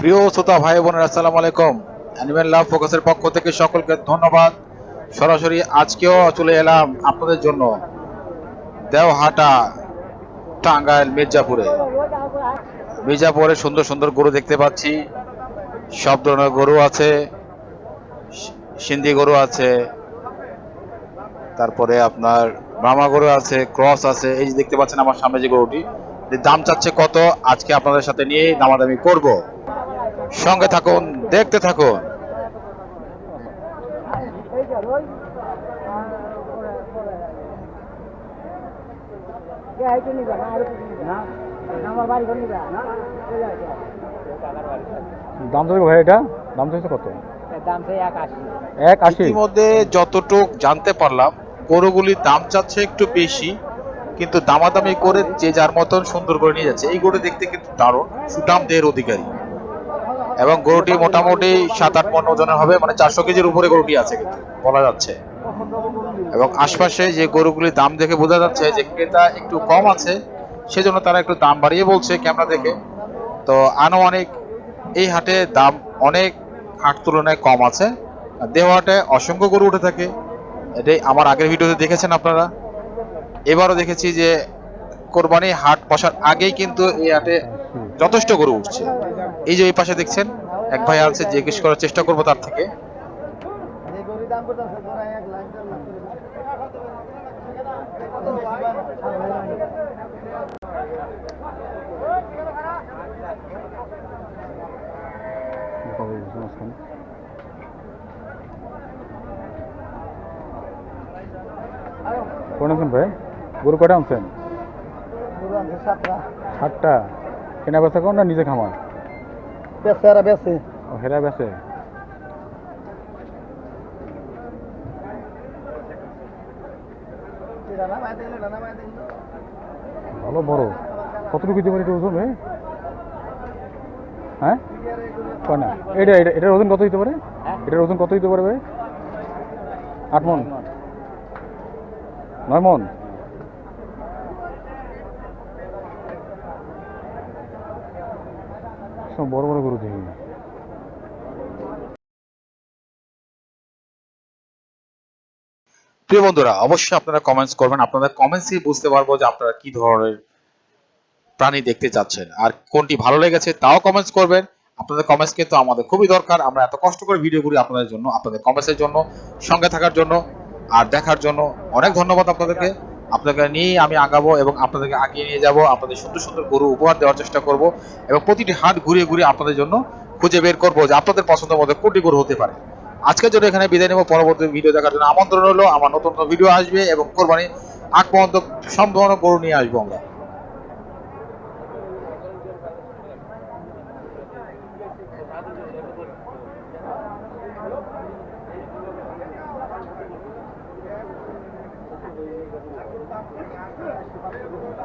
প্রিয় শ্রোতা ভাই বোনের, আসসালামু আলাইকুম। অ্যানিমেল লাভ ফোকাসের পক্ষ থেকে সকলকে ধন্যবাদ। সরাসরি আজকেও চলে এলাম আপনাদের জন্য দেওহাটা, টাঙ্গাইল, মির্জাপুরে। মির্জাপুরে সুন্দর সুন্দর গরু দেখতে পাচ্ছি। সব ধরনের গরু আছে, সিন্ধি গরু আছে, তারপরে আপনার ব্রাহ্মা গরু আছে, ক্রস আছে। এই যে দেখতে পাচ্ছেন আমার সামনে যে গরুটি দাম চাচ্ছে কত? আজকে আপনাদের সাথে নিয়ে দামাদামি করব। সঙ্গে থাকুন দেখতে থাকুন। আমার বাড়ি ঘর নিবা দাম চাইছে ভাই এটা? দাম চাইছে কত? এক আশি। এক আশি ইতিমধ্যে যতটুক জানতে পারলাম গরুগুলির দাম চাচ্ছে একটু বেশি কিন্তু দামাদামি করে যে যার মতন সুন্দর করে নিয়ে যাচ্ছে এই গরু দেখতে কিন্তু দারুণ সুটাম দেহের অধিকারী। এবং গরুটি মোটামুটি সাত আট মন ওজনের হবে মানে চারশো কেজির উপরে গরুটি আছে কিন্তু, বলা যাচ্ছে। এবং আশপাশে যে গরুগুলির দাম দেখে বোঝা যাচ্ছে যে ক্রেতা একটু কম আছে, সেজন্য তারা একটু দাম বাড়িয়ে বলছে ক্যামেরা দেখে। তো আনুমানিক এই হাটে দাম অনেক হাট তুলনায় কম আছে। আর দেওহাটে অসংখ্য গরু উঠে থাকে। এটাই আমার আগের ভিডিওতে দেখেছেন আপনারা। এবারও দেখেছি যে কোরবানি হাট বসার আগেই কিন্তু এই হাটে যথেষ্ট গরু উঠছে। এই যে এই পাশে দেখছেন এক ভাই আছে জিজ্ঞেস করার চেষ্টা করব তার থেকে। কোন আনছেন ভাই? গরু কটা আনছেন? সাতটা। কেনা বেচা কোন না নিজে খামার বেশি আর বেশি ও হেরা বেচে। ভালো বড় কতটুকু দিতে পারি এটা ওজন হ্যাঁ না। এটা এটা এটার ওজন কত দিতে পারে এটার ওজন কত দিতে পারে ভাই? আট মন। নয় মন? সব বড় বড় গরু দেখি প্রিয় বন্ধুরা, অবশ্যই আপনারা কমেন্টস করবেন। আপনাদের কমেন্টসই বুঝতে পারব যে আপনারা কি ধরনের প্রাণী দেখতে চাচ্ছেন। আর কোনটি ভালো লেগেছে তাও কমেন্টস করবেন। আপনাদের কমেন্টস কিন্তু আমাদের খুবই দরকার। আমরা এত কষ্ট করে ভিডিও করি আপনাদের জন্য, আপনাদের কমেন্টসের জন্য, সঙ্গে থাকার জন্য, আর দেখার জন্য। অনেক ধন্যবাদ আপনাদেরকে। আপনাদেরকে নিয়ে আমি আগাবো এবং আপনাদেরকে আগিয়ে নিয়ে যাব। আপনাদের সুন্দর সুন্দর গরু উপহার দেওয়ার চেষ্টা করব এবং প্রতিটি হাট ঘুরিয়ে ঘুরিয়ে আপনাদের জন্য খুঁজে বের করব যে আপনাদের পছন্দের মধ্যে কোনটি গরু হতে পারে। আজকের জন্য এখানে বিদায় নেব। পরবর্তী ভিডিও দেখার জন্য আমন্ত্রণ হলো আমার নতুন নতুন ভিডিও আসবে এবং কোরবানি আগ পর্যন্ত সব ধরনের গরু নিয়ে আসব আমরা। 私のためにどうだ?